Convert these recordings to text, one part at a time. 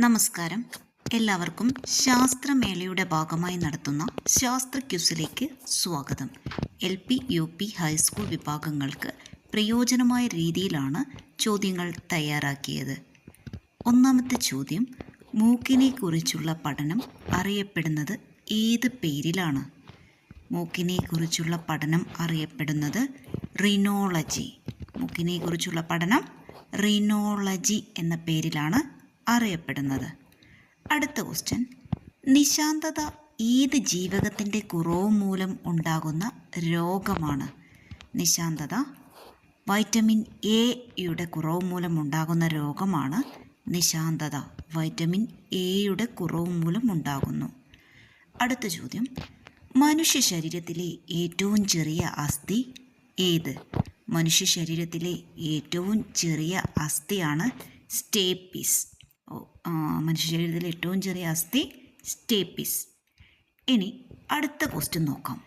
നമസ്കാരം. എല്ലാവർക്കും ശാസ്ത്രമേളയുടെ ഭാഗമായി നടത്തുന്ന ശാസ്ത്ര ക്യൂസിലേക്ക് സ്വാഗതം. L P U P high school വിഭാഗങ്ങൾക്ക് പ്രയോജനമായ രീതിയിലാണ് ചോദ്യങ്ങൾ തയ്യാറാക്കിയത്. ഒന്നാമത്തെ ചോദ്യം മൂക്കിനെ കുറിച്ചുള്ള പഠനം അറിയപ്പെടുന്നത് ഏത് പേരിലാണ്? മൂക്കിനെ കുറിച്ചുള്ള പഠനം അറിയപ്പെടുന്നത് റിനോളജി. മൂക്കിനെ കുറിച്ചുള്ള പഠനം റിനോളജി എന്ന പേരിലാണ് അറിയപ്പെടുന്നത്. അടുത്ത ക്വസ്റ്റ്യൻ നിശാന്തത ഏത് ജീവകത്തിന്റെ കുറവ് മൂലം ഉണ്ടാകുന്ന രോഗമാണ്? നിശാന്തത വൈറ്റമിൻ എ യുടെ കുറവ് മൂലം ഉണ്ടാകുന്ന രോഗമാണ് നിശാന്തത. വൈറ്റമിൻ എയുടെ കുറവ് മൂലം ഉണ്ടാകുന്നു. അടുത്ത ചോദ്യം. മനുഷ്യ ശരീരത്തിലെ ഏറ്റവും ചെറിയ അസ്ഥി ഏത്? മനുഷ്യ ശരീരത്തിലെ ഏറ്റവും ചെറിയ അസ്ഥിയാണ് സ്റ്റേപ്പിസ്. മനുഷ്യ ശരീരത്തിലെ ഏറ്റവും ചെറിയ അസ്ഥി സ്റ്റേപ്പിസ്. ഇനി അടുത്ത ക്വസ്റ്റ്യൻ നോക്കാം.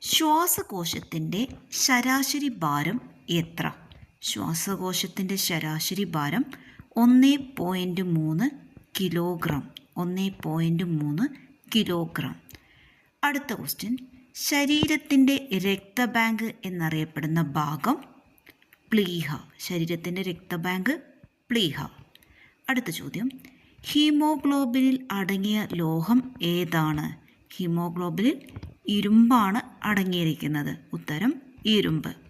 ശ്വാസകോശത്തിന്റെ ശരാശരി ഭാരം എത്ര? ശ്വാസകോശത്തിന്റെ ശരാശരി ഭാരം ഒന്ന് പോയിന്റ് മൂന്ന് കിലോഗ്രാം ഒന്ന് പോയിന്റ് മൂന്ന് കിലോഗ്രാം അടുത്ത ക്വസ്റ്റ്യൻ ശരീരത്തിന്റെ രക്തബാങ്ക് എന്നറിയപ്പെടുന്ന ഭാഗം പ്ലീഹ. ശരീരത്തിന്റെ രക്തബാങ്ക് പ്ലീഹ. അടുത്ത ചോദ്യം. ഹീമോഗ്ലോബിനിൽ അടങ്ങിയ ലോഹം ഏതാണ്? ഹീമോഗ്ലോബിനിൽ ഇരുമ്പാണ് അടങ്ങിയിരിക്കുന്നത്. ഉത്തരം ഇരുമ്പ്.